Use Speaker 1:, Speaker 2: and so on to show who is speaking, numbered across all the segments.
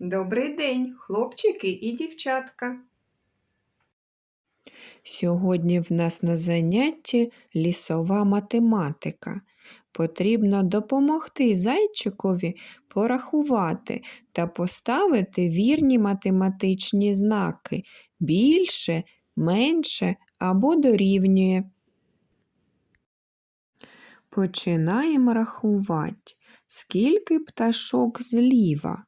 Speaker 1: Добрий день, хлопчики і дівчатка. Сьогодні в нас на занятті лісова математика. Потрібно допомогти зайчикові порахувати та поставити вірні математичні знаки більше, менше або дорівнює. Починаємо рахувати. Скільки пташок зліва?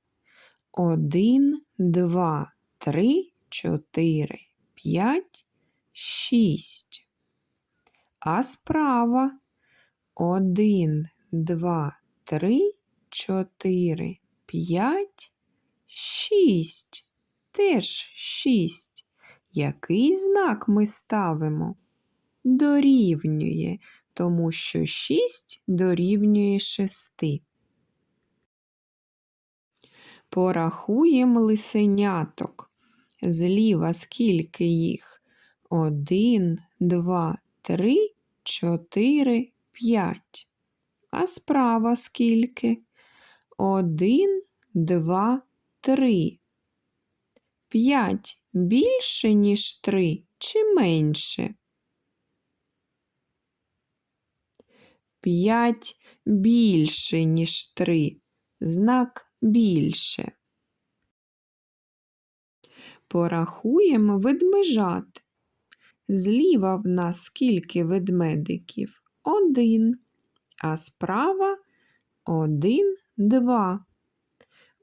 Speaker 1: Один, два, три, чотири, п'ять, шість. А справа один, два, три, чотири, п'ять, шість. Теж шість. Який знак ми ставимо? Дорівнює, тому що шість дорівнює шести. Порахуємо лисеняток. Зліва скільки їх? Один, два, три, чотири, п'ять. А справа скільки? Один, два, три. П'ять більше, ніж три, чи менше? П'ять більше, ніж три. Знак більше. Порахуємо ведмежат. Зліва в нас скільки ведмедиків? Один. А справа один, два.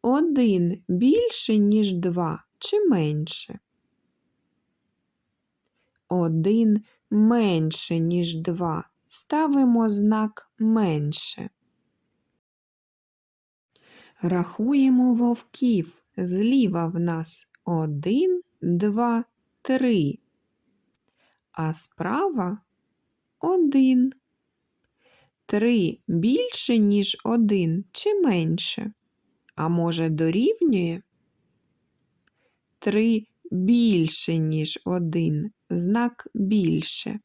Speaker 1: Один більше, ніж два, чи менше? Один менше, ніж два. Ставимо знак менше. Рахуємо вовків. Зліва в нас один, два, три. А справа один. Три більше, ніж один, чи менше? А може, дорівнює? Три більше, ніж один. Знак більше.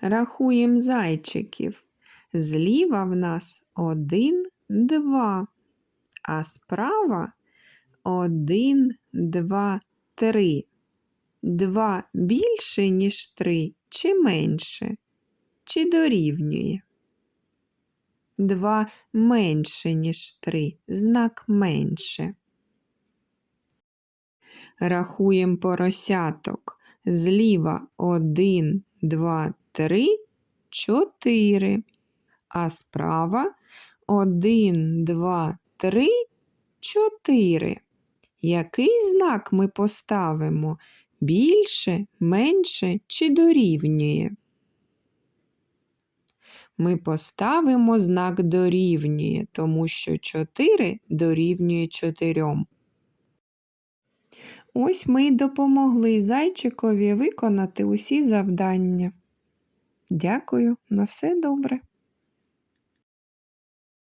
Speaker 1: Рахуємо зайчиків. Зліва в нас один, два, а справа один, два, три. Два більше, ніж три, чи менше, чи дорівнює. Два менше, ніж три, знак менше. Рахуємо поросяток. Зліва один, два, три, чотири. А справа один, два, три, чотири. Який знак ми поставимо? Більше, менше чи дорівнює? Ми поставимо знак дорівнює, тому що 4 дорівнює 4. Ось ми й допомогли зайчикові виконати усі завдання. Дякую, на все добре.